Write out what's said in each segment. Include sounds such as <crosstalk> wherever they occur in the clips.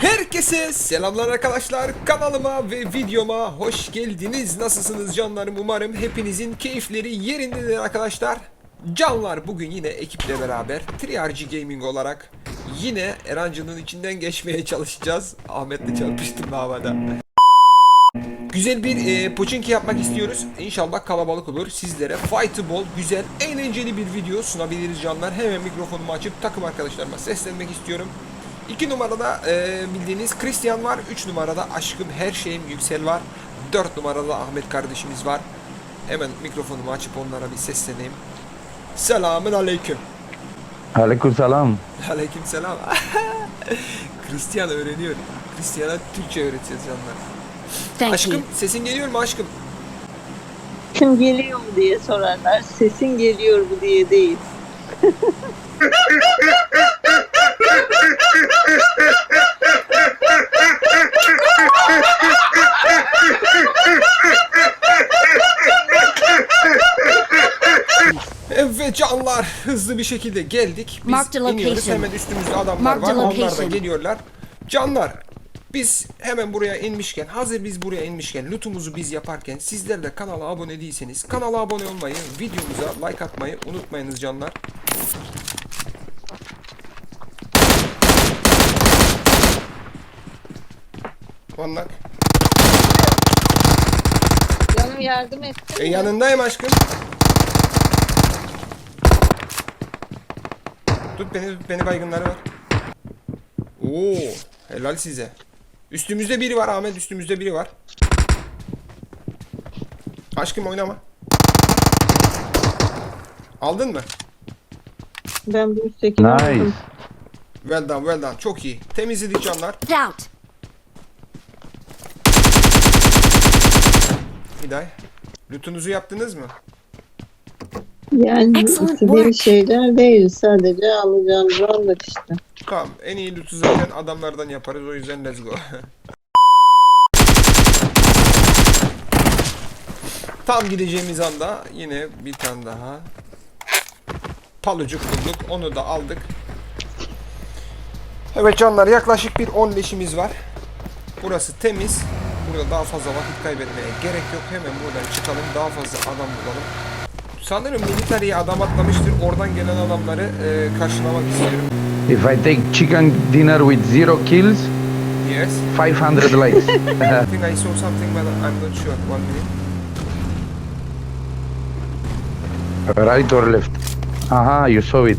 Herkese selamlar arkadaşlar. Kanalıma ve videoma hoş geldiniz. Nasılsınız canlarım? Umarım hepinizin keyifleri yerindedir arkadaşlar. Canlar bugün yine ekiple beraber Triarchy Gaming olarak yine Erancı'nın içinden geçmeye çalışacağız. Ahmet'le çarpıştım havada. Güzel bir e, poçinki yapmak istiyoruz. İnşallah kalabalık olur. Sizlere fightable, güzel, eğlenceli bir video sunabiliriz canlar. Hemen mikrofonumu açıp takım arkadaşlarıma seslenmek istiyorum. 2 numarada e, bildiğiniz Christian var. 3 numarada aşkım her şeyim Yüksel var. 4 numarada Ahmet kardeşimiz var. Hemen mikrofonumu açıp onlara bir sesleneyim. Selamün aleyküm. Aleyküm selam. Aleyküm selam. <laughs> Christian öğreniyor. Christian'a Türkçe öğreteceğiz canlar. Thank aşkım you. sesin geliyor mu aşkım? Sesim geliyor mu diye sorarlar. Sesin geliyor mu diye değil. <laughs> Evet canlar hızlı bir şekilde geldik. Biz iniyoruz hemen üstümüzde adamlar var. Onlar da geliyorlar. Canlar biz hemen buraya inmişken hazır biz buraya inmişken lootumuzu biz yaparken sizler de kanala abone değilseniz kanala abone olmayı videomuza like atmayı unutmayınız canlar. Onlar. Canım yardım et. E, yanındayım aşkım. Tut beni tut beni baygınları var. Oo, helal size. Üstümüzde biri var Ahmet üstümüzde biri var. Aşkım oynama. Aldın mı? Ben bu üsttekini Nice. aldım. Well done well done çok iyi. Temizledik canlar. Get out. Hiday. Lootunuzu yaptınız mı? Yani Excellent istediğim work. şeyler değil. Sadece alacağımızı aldık işte. Tamam en iyi lootu zaten adamlardan yaparız o yüzden let's go. <laughs> Tam gideceğimiz anda yine bir tane daha palucuk bulduk onu da aldık. Evet canlar yaklaşık bir 10 leşimiz var. Burası temiz. Burada daha fazla vakit kaybetmeye gerek yok. Hemen buradan çıkalım daha fazla adam bulalım. Sanırım militariye adam atlamıştır. Oradan gelen adamları e, karşılamak istiyorum. If I take chicken dinner with zero kills, Yes. 500 likes. <laughs> I think I saw something, but I'm not sure. One minute. right or left? Aha, you saw it.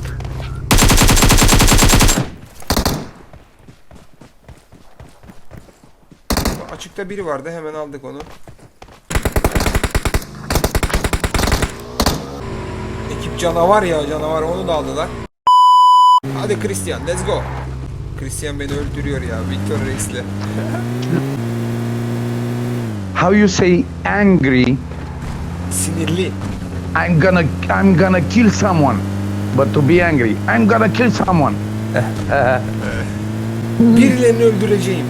Açıkta biri vardı. Hemen aldık onu. Ekip canavar ya canavar. Onu da aldılar. Hadi Christian, let's go. Christian beni öldürüyor ya Victor Reis'le. <laughs> How you say angry? Sinirli. I'm gonna, I'm gonna kill someone. But to be angry, I'm gonna kill someone. <laughs> Birilerini öldüreceğim.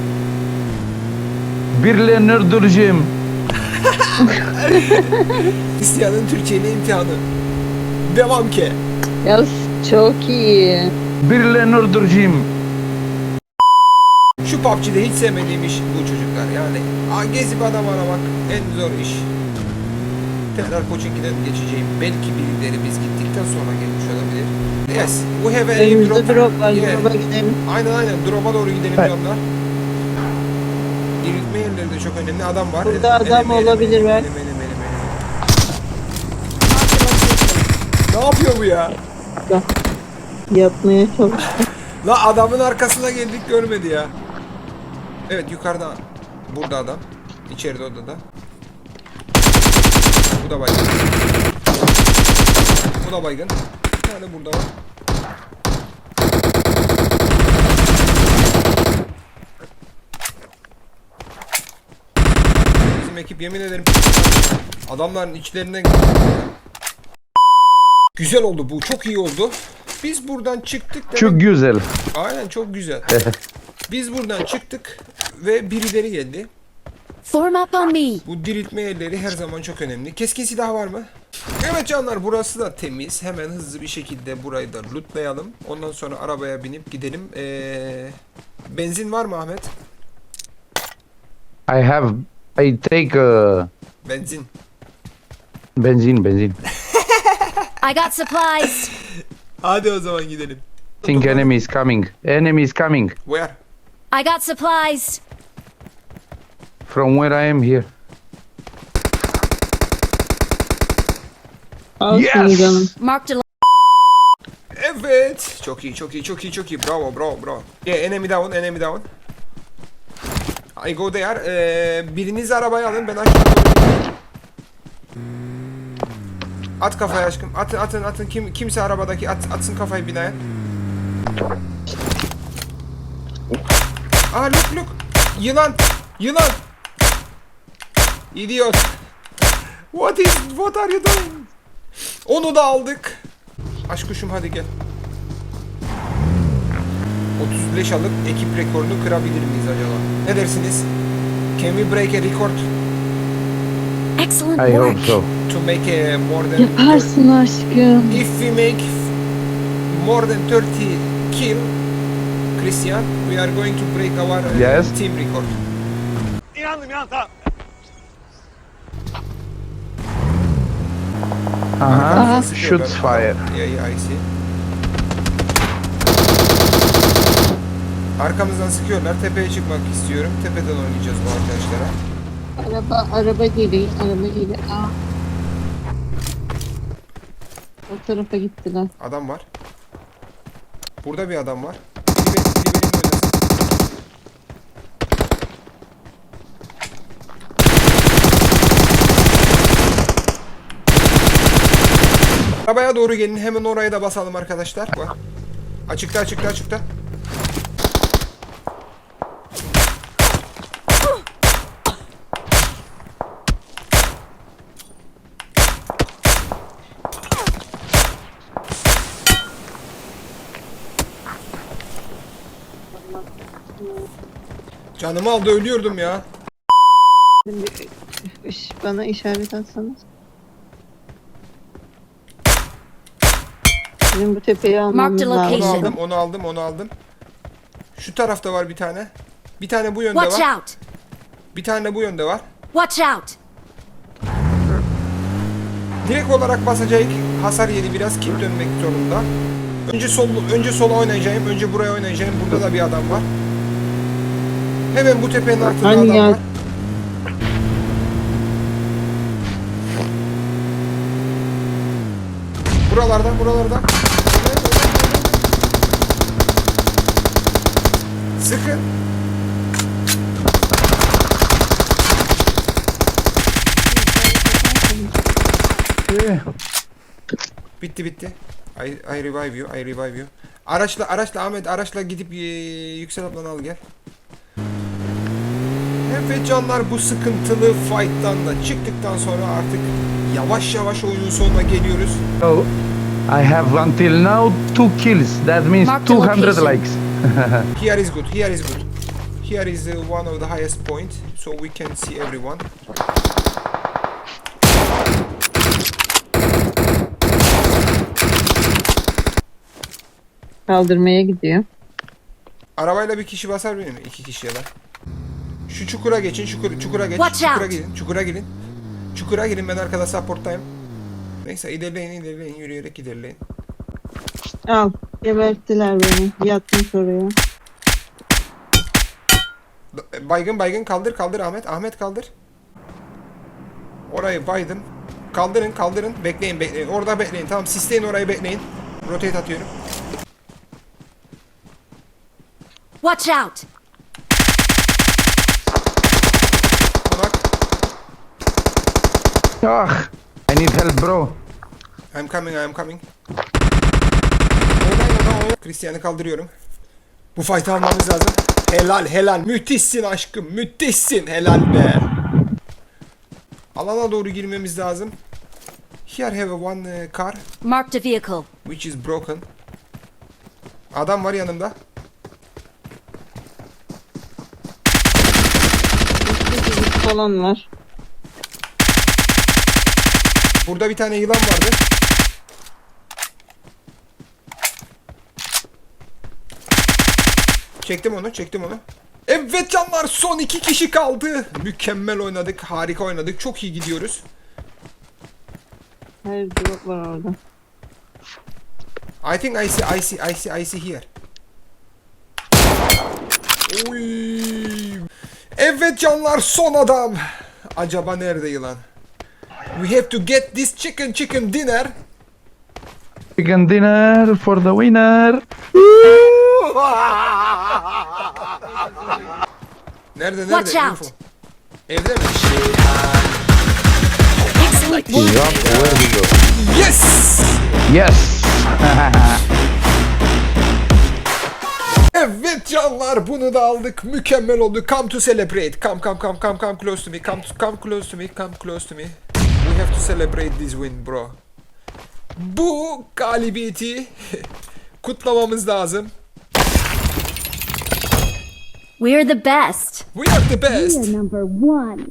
Birilerini öldüreceğim. <laughs> Christian'ın Türkçe'yle imtihanı. Devam ki. Ya çok iyi. Birilerini öldüreceğim. Şu PUBG'de hiç sevmediğim iş bu çocuklar. Yani gezip adam aramak en zor iş. Tekrar Koçinki'den geçeceğim. Belki birileri biz gittikten sonra gelmiş olabilir. Yes, we have a Önümüzde drop var. Yeah. Drop'a gidelim. Aynen aynen. Drop'a doğru gidelim Evet. canlar. Diriltme yerleri de çok önemli. Adam var. Burada adam olabilir, ver. elim, elim, Ne yapıyor bu ya? Yapmaya çalıştım. La adamın arkasına geldik görmedi ya. Evet yukarıda. Burada adam. İçeride odada. Bu da baygın. Bu da baygın. Bir tane burada var. Bizim ekip yemin ederim adamların içlerinden Güzel oldu bu. Çok iyi oldu. Biz buradan çıktık. demek- Çok güzel. Aynen çok güzel. <laughs> Biz buradan çıktık ve birileri geldi. Form up on me. Bu diriltme yerleri her zaman çok önemli. Keskin silah var mı? Evet canlar burası da temiz. Hemen hızlı bir şekilde burayı da lootlayalım. Ondan sonra arabaya binip gidelim. Ee, Benzin var mı Ahmet? I have. I take uh, Benzin. benzene, benzene. <laughs> I got supplies. Hadi o zaman gidelim. Think enemy is coming. Enemy is coming Where? I got supplies. from where I am here. Al Yes! seni canım. Marked a Evet. Çok iyi, çok iyi, çok iyi, çok iyi. Bravo, bravo, bravo. Yeah, enemy down, enemy down. I go there. Ee, biriniz arabayı alın, ben aşağı doğru At kafayı aşkım. Atın, atın, atın. Kim, kimse arabadaki at, atsın kafayı binaya. Aa, look, look. Yılan, yılan. Idiot. What is, what are you doing? Onu da aldık. Aşk kuşum hadi gel. 35 alıp ekip rekorunu kırabilir miyiz acaba? Ne dersiniz? Can we break a record excellent I work. hope so. to make a more than Yaparsın aşkım. If we make more than 30 kill, Christian, we are going to break our uh, Yes. team record. Uh huh. Sıkıyorlar. Shoots fire. Yeah, yeah, I see. Arkamızdan sıkıyorlar. Tepeye çıkmak istiyorum. Tepeden oynayacağız bu arkadaşlara. Araba, araba geliyor, araba geliyor. Aa. O tarafa gittiler. Adam var. Burada bir adam var. Biri, biri benimle oynasın. Arabaya doğru gelin. Hemen oraya da basalım arkadaşlar. Bak. Açıkta açıkta açıkta. Canımı aldı ölüyordum ya. Iş- Bana işaret atsanız. Bizim bu tepeyi almamız Marked Onu location. lazım. aldım, onu aldım, onu aldım. Şu tarafta var bir tane. Bir tane bu yönde Watch var. out. Bir tane bu yönde var. Watch out. Direkt olarak basacak hasar yedi biraz kit dönmek zorunda. Önce sol önce sola oynayacağım. Önce buraya oynayacağım. Burada da bir adam var. Hemen bu tepenin altında Hani adam var. Buralarda, buralarda. Sıkın. Bitti bitti. I, I revive you, I revive you. Araçla, araçla Ahmet, araçla gidip e, yüksel ablanı al gel. Evet canlar bu sıkıntılı fight'tan da çıktıktan sonra artık yavaş yavaş oyunun sonuna geliyoruz. So I have until now two kills. That means Mark the 200 location. likes. <laughs> Here is good, here is good. Here is uh, one of the highest point, so we can see everyone. Kaldırmaya gidiyor. Arabayla bir kişi basar benim, iki kişi ya da. Şu çukura geçin, çukur, çukura geç, Watch çukura out. gidin, çukura gidin. Çukura girin ben arkada supporttayım. Neyse ilerleyin ilerleyin yürüyerek ilerleyin. Al. Geberttiler beni. Yattım oraya. Baygın baygın kaldır kaldır Ahmet. Ahmet kaldır. Orayı baydım. Kaldırın kaldırın. Bekleyin bekleyin. Orada bekleyin. Tamam sisleyin orayı bekleyin. Rotate atıyorum. Watch out. Bak. Ah, I need help, bro. I'm coming I'm coming. Oradan oradan oradan. Christian'ı kaldırıyorum. Bu fight'ı almamız lazım. Helal helal. Müthişsin aşkım. Müthişsin. Helal be. Alana doğru girmemiz lazım. Here have one uh, car. Marked a vehicle. Which is broken. Adam var yanımda. falan var. Burada bir tane yılan vardı. Çektim onu, çektim onu. Evet canlar son iki kişi kaldı. Mükemmel oynadık, harika oynadık. Çok iyi gidiyoruz. Hayır drop var orada. I think I see, I see, I see, I see here. Oy. Evet canlar son adam. Acaba nerede yılan? We have to get this chicken chicken dinner. Chicken dinner for the winner. <laughs> Nerede nerede? Watch out. Info. Evde mi? Excellent work. Yes! Yes. <laughs> Evet canlar bunu da aldık. Mükemmel oldu. Come to celebrate. Come come come come come close to me. Come to, come close to me. Come close to me. We have to celebrate this win bro. Bu galibiyeti <laughs> kutlamamız lazım. We're the best. We are the best. number one.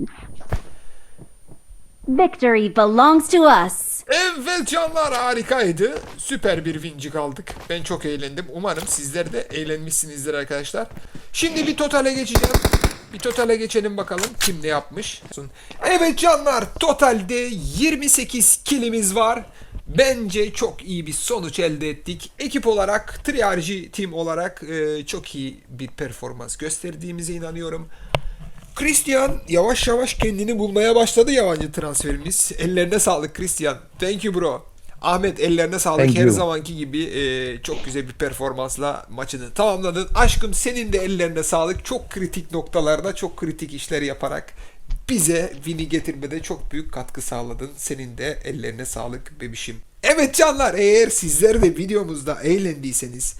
Victory belongs to us. Evet canlar harikaydı. Süper bir vincik aldık. Ben çok eğlendim. Umarım sizler de eğlenmişsinizdir arkadaşlar. Şimdi bir totale geçeceğim. Bir totale geçelim bakalım kim ne yapmış. Evet canlar totalde 28 kilimiz var. Bence çok iyi bir sonuç elde ettik. Ekip olarak, Triarji Team olarak e, çok iyi bir performans gösterdiğimize inanıyorum. Christian yavaş yavaş kendini bulmaya başladı yabancı transferimiz. Ellerine sağlık Christian. Thank you bro. Ahmet ellerine sağlık. Thank Her you. zamanki gibi e, çok güzel bir performansla maçını tamamladın. Aşkım senin de ellerine sağlık. Çok kritik noktalarda çok kritik işler yaparak bize Win'i getirmede çok büyük katkı sağladın. Senin de ellerine sağlık bebişim. Evet canlar eğer sizler de videomuzda eğlendiyseniz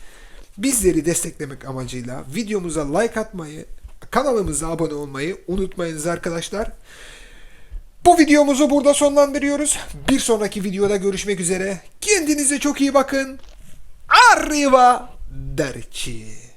bizleri desteklemek amacıyla videomuza like atmayı, kanalımıza abone olmayı unutmayınız arkadaşlar. Bu videomuzu burada sonlandırıyoruz. Bir sonraki videoda görüşmek üzere. Kendinize çok iyi bakın. Arriva derci.